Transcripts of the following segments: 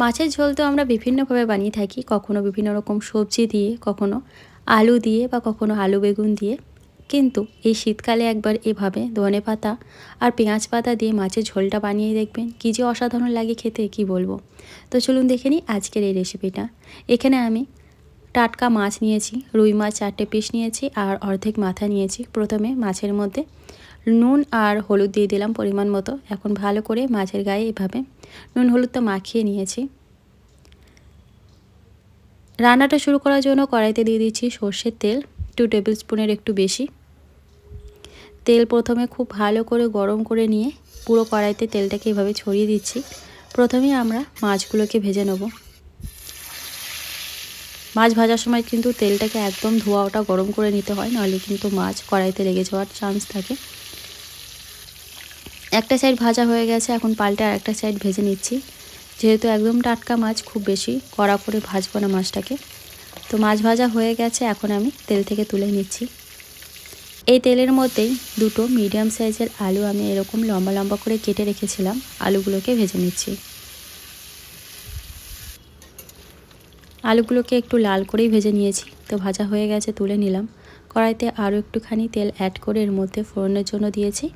মাছের ঝোল তো আমরা বিভিন্নভাবে বানিয়ে থাকি, কখনো বিভিন্ন রকম সবজি দিয়ে, কখনো আলু দিয়ে বা কখনো আলু বেগুন দিয়ে। কিন্তু এই শীতকালে একবার এভাবে ধনে পাতা আর পেঁয়াজ পাতা দিয়ে মাছের ঝোলটা বানিয়ে দেখবেন, কী যে অসাধারণ লাগে খেতে, কি বলব? তো চলুন দেখে নিই আজকের এই রেসিপিটা এখানে আমি টাটকা মাছ নিয়েছি, রুই মাছ চারটে পিস নিয়েছি আর অর্ধেক মাথা নিয়েছি। প্রথমে মাছের মধ্যে নুন আর হলুদ দিয়ে দিলাম পরিমাণ মতো। এখন ভালো করে মাছের গায়ে এভাবে নুন হলুদটা মাখিয়ে নিয়েছি। রান্নাটা শুরু করার জন্য কড়াইতে দিয়ে দিচ্ছি সর্ষের তেল টু টেবিল স্পুনের একটু বেশি। তেল প্রথমে খুব ভালো করে গরম করে নিয়ে পুরো কড়াইতে তেলটাকে এভাবে ছড়িয়ে দিচ্ছি। প্রথমে আমরা মাছগুলোকে ভেজে নেব। মাছ ভাজার সময় কিন্তু তেলটাকে একদম ধোয়া ওটা গরম করে নিতে হয়, নাহলে কিন্তু মাছ কড়াইতে লেগে যাওয়ার চান্স থাকে। একটা সাইড ভাজা হয়ে গেছে, এখন পাল্টে আর একটা সাইড ভেজে নিচ্ছি। যেহেতু একদম টাটকা মাছ, খুব বেশি কড়া করে ভাজবো না মাছটাকে। তো মাছ ভাজা হয়ে গেছে, এখন আমি তেল থেকে তুলে নিচ্ছি। এই তেলের মধ্যেই দুটো মিডিয়াম সাইজের আলু আমি এরকম লম্বা লম্বা করে কেটে রেখেছিলাম, আলুগুলোকে ভেজে নিচ্ছি। আলুগুলোকে একটু লাল করেই ভেজে নিয়েছি, তো ভাজা হয়ে গেছে, তুলে নিলাম। কড়াইতে আরও একটুখানি তেল অ্যাড করে এর মধ্যে ফোড়নের জন্য দিয়েছি।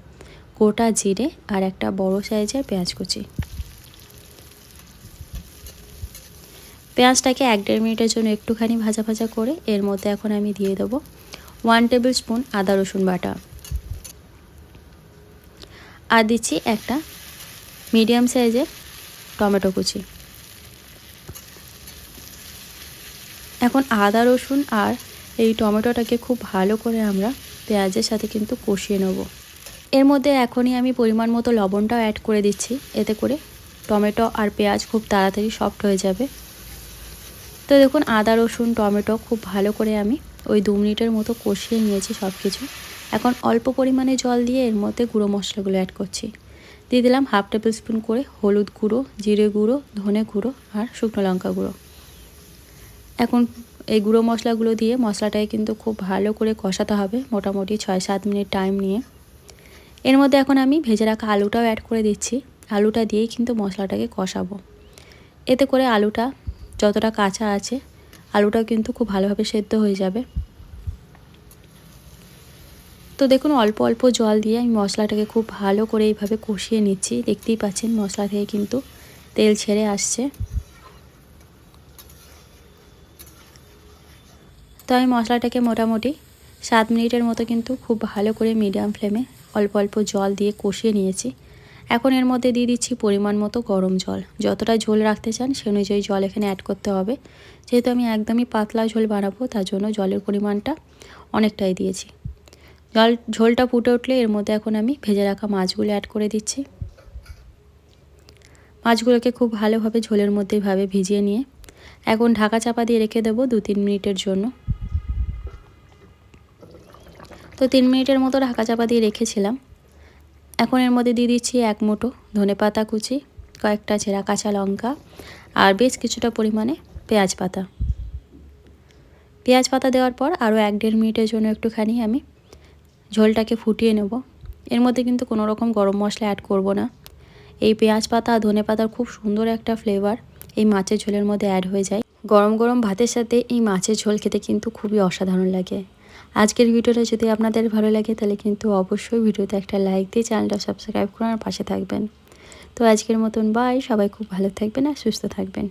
গোটা জিরে আর একটা বড় সাইজের পেঁয়াজ কুচি। পেঁয়াজটাকে এক দেড় মিনিটের জন্য একটুখানি ভাজা ভাজা করে এর মধ্যে এখন আমি দিয়ে দেবো ওয়ান টেবিল স্পুন আদা রসুন বাটা। আর দিচ্ছি একটা মিডিয়াম সাইজের টমেটো কুচি। এখন আদা রসুন আর এই টমেটোটাকে খুব ভালো করে আমরা পেঁয়াজের সাথে কিন্তু কষিয়ে নেব। এর মধ্যে এখনই আমি পরিমাণ মতো লবণটাও অ্যাড করে দিচ্ছি। এতে করে টমেটো আর পেঁয়াজ খুব তাড়াতাড়ি সফট হয়ে যাবে। তো দেখুন, আদা, রসুন, টমেটো খুব ভালো করে আমি ওই দু মিনিটের মতো কষিয়ে নিয়েছি সব কিছু এখন অল্প পরিমাণে জল দিয়ে এর মধ্যে গুঁড়ো মশলাগুলো অ্যাড করছি। দিয়ে দিলাম হাফ টেবিল স্পুন করে হলুদ গুঁড়ো, জিরে গুঁড়ো, ধনে গুঁড়ো আর শুকনো লঙ্কা গুঁড়ো। এখন এই গুঁড়ো মশলাগুলো দিয়ে মশলাটাকে কিন্তু খুব ভালো করে কষাতে হবে। মোটামুটি ছয় সাত মিনিট টাইম নিয়ে। এর মধ্যে এখন আমি ভেজে রাখা আলুটাও অ্যাড করে দিচ্ছি। আলুটা দিয়েই কিন্তু মশলাটাকে কষাবো। এতে করে আলুটা যতটা কাঁচা আছে, আলুটাও কিন্তু খুব ভালোভাবে সেদ্ধ হয়ে যাবে। তো দেখুন, অল্প অল্প জল দিয়ে আমি মশলাটাকে খুব ভালো করে এইভাবে কষিয়ে নিচ্ছি। দেখতেই পাচ্ছেন মশলা থেকে কিন্তু তেল ছেড়ে আসছে। তো আমি মশলাটাকে মোটামুটি সাত মিনিটের মতো কিন্তু খুব ভালো করে মিডিয়াম ফ্লেমে অল্প অল্প জল দিয়ে কষিয়ে নিয়েছি। এখন এর মধ্যে দিয়ে দিচ্ছি পরিমাণ মতো গরম জল। যতটা ঝোল রাখতে চান সে অনুযায়ী জল এখানে অ্যাড করতে হবে। যেহেতু আমি একদমই পাতলা ঝোল বানাবো, তার জন্য জলের পরিমাণটা অনেকটাই দিয়েছি। জল, ঝোলটা ফুটে উঠলে এর মধ্যে এখন আমি ভেজে রাখা মাছগুলো অ্যাড করে দিচ্ছি। মাছগুলোকে খুব ভালোভাবে ঝোলের মধ্যে ভাবে ভিজিয়ে নিয়ে এখন ঢাকা চাপা দিয়ে রেখে দেবো দু তিন মিনিটের জন্য। তো তিন মিনিটের মতো ঢাকা চাপা দিয়ে রেখেছিলাম। এখন এর মধ্যে দিয়ে দিচ্ছি এক মুঠো ধনে পাতা কুচি, কয়েকটা ছেঁড়া কাঁচা লঙ্কা আর বেশ কিছুটা পরিমাণে পেঁয়াজ পাতা। পেঁয়াজ পাতা দেওয়ার পর আরও এক দেড় মিনিটের জন্য একটুখানি আমি ঝোলটাকে ফুটিয়ে নেব। এর মধ্যে কিন্তু কোনো রকম গরম মশলা অ্যাড করব না। এই পেঁয়াজ পাতা আর ধনে পাতার খুব সুন্দর একটা ফ্লেভার এই মাছের ঝোলের মধ্যে অ্যাড হয়ে যায়। গরম গরম ভাতের সাথে এই মাছের ঝোল খেতে কিন্তু খুবই অসাধারণ লাগে। আজকের ভিডিওটা যদি আপনাদের ভালো লাগে, তাহলে কিন্তু অবশ্যই ভিডিওতে একটা লাইক দিয়ে চ্যানেলটা সাবস্ক্রাইব করার পাশে থাকবেন। তো আজকের মতন বাই সবাই খুব ভালো থাকবেন আর সুস্থ থাকবেন।